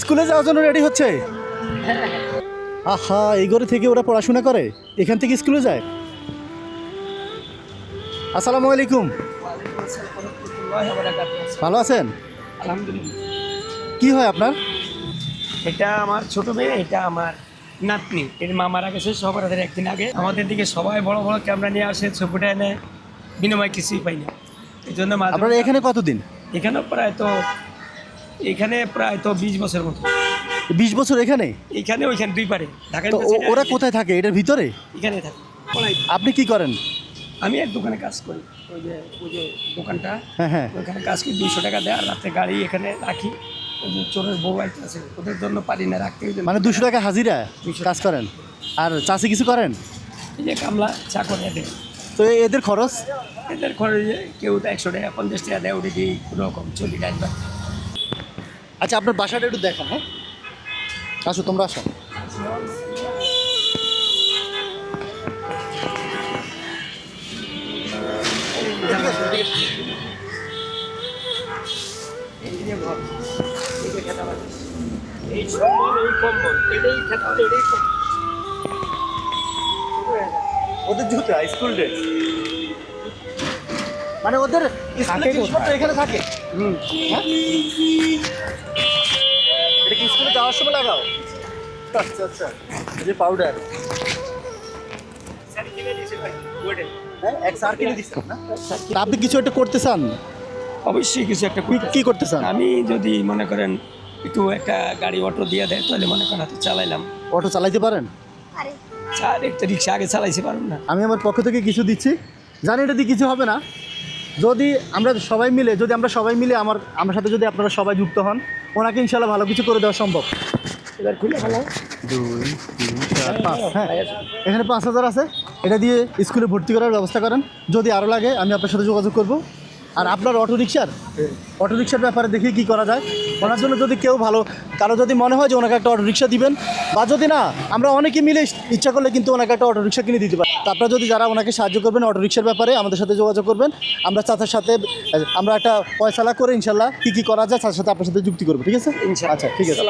স্কুলে যাওয়ার জন্য রেডি হচ্ছে? আহা এই ঘরে থেকে ওরা পড়াশোনা করে? এখান থেকে স্কুলে যায়? আসসালামু আলাইকুম। ভালো আছেন? আলহামদুলিল্লাহ। কি হয় আপনার? এটা আমার ছোট মেয়ে এটা আমার নাতনি। এর মা মারা গেছে সবার হাতের একদিন আগে। আমাদের দিকে সবাই বড় বড় ক্যামেরা নিয়ে আসে ছবিটা এনে বিনিময় কিছুই পাই না এই জন্য আপনারা এখানে কতদিন? এখানে প্রায় তো এখানে প্রায় তো বিশ বছর মতো। বিশ বছর এখানে? এখানে ওইখানে দুই পারে তো ও- ওরা কোথায় থাকে? এটার ভিতরে? এখানে থাকে পলাই। আপনি কি করেন? আমি এক দোকানে কাজ করি ওই যে ওই যে দোকানটা। হ্যাঁ হ্যাঁ। ওইখানে কাজ করি দুইশো টাকা দেয় আর রাতে গাড়ি এখানে রাখি। ওই যে চোরের বউ আইতে আছে ওদের জন্য পারি না রাখতে ওই জন্য। মানে দুশো টাকা হাজিরা 200 কাজ করেন? আর চাষি কিছু করেন? এই যে কামলা চা করে দেয়। তো এ- এদের খরচ? এদের খরচে কেউ তো একশো টাকা পঞ্চাশ টাকা দেয় ওটা দিয়ে কোনো রকম চলি আসবে আচ্ছা আপনার বাসাটা একটু দেখান হ্যাঁ? আসো তোমরা আসো। ওদের জুতা স্কুল ড্রেস মানে ওদের স্কুলের জিনিসপত্র এখানে থাকে। হুম। হ্যাঁ? এটা কি স্কুলে যাওয়ার সময় লাগাও? আচ্ছা আচ্ছা। যে পাউডার। হ্যাঁ আপনি কিছু একটা করতে চান? অবশ্যই কিছু একটা কি- করতে চান? আমি যদি মনে করেন একটু একটা গাড়ি অটো দিয়ে দেয় তাহলে মনে করেন হাতে চালাইলাম। অটো চালাইতে পারেন? চার একটা রিক্সা আগে চালাইতে পারব না। আমি আমার পক্ষ থেকে কিছু দিচ্ছি। জানি এটা দিয়ে কিছু হবে না। যদি আমরা সবাই মিলে যদি আমরা সবাই মিলে আমার আমার সাথে যদি আপনারা সবাই যুক্ত হন ওনাকে ইনশাল্লাহ ভালো কিছু করে দেওয়া সম্ভব। এবার খুলে ভালো। দুই তিন চার পাঁচ। হ্যাঁ। এখানে পাঁচ হাজার আছে। এটা দিয়ে স্কুলে ভর্তি করার ব্যবস্থা করেন। যদি আরও লাগে আমি আপনার সাথে যোগাযোগ করব। আর আপনার অটো রিক্সার অটো রিক্সার ব্যাপারে দেখি কি করা যায়। ওনার জন্য যদি কেউ ভালো কারও যদি মনে হয় যে ওনাকে একটা অটো রিক্সা দিবেন বা যদি না আমরা অনেকে মিলে ইচ্ছা করলে কিন্তু ওনাকে একটা অটো রিক্সা কিনে দিতে পারি। তা আপনারা যদি যারা ওনাকে সাহায্য করবেন অটো রিক্সার ব্যাপারে আমাদের সাথে যোগাযোগ করবেন। আমরা চাচার সাথে আমরা একটা পয়সালা করে ইনশাল্লাহ কী কী করা যায় তার সাথে আপনার সাথে যুক্তি করব ঠিক আছে? আচ্ছা ঠিক আছে।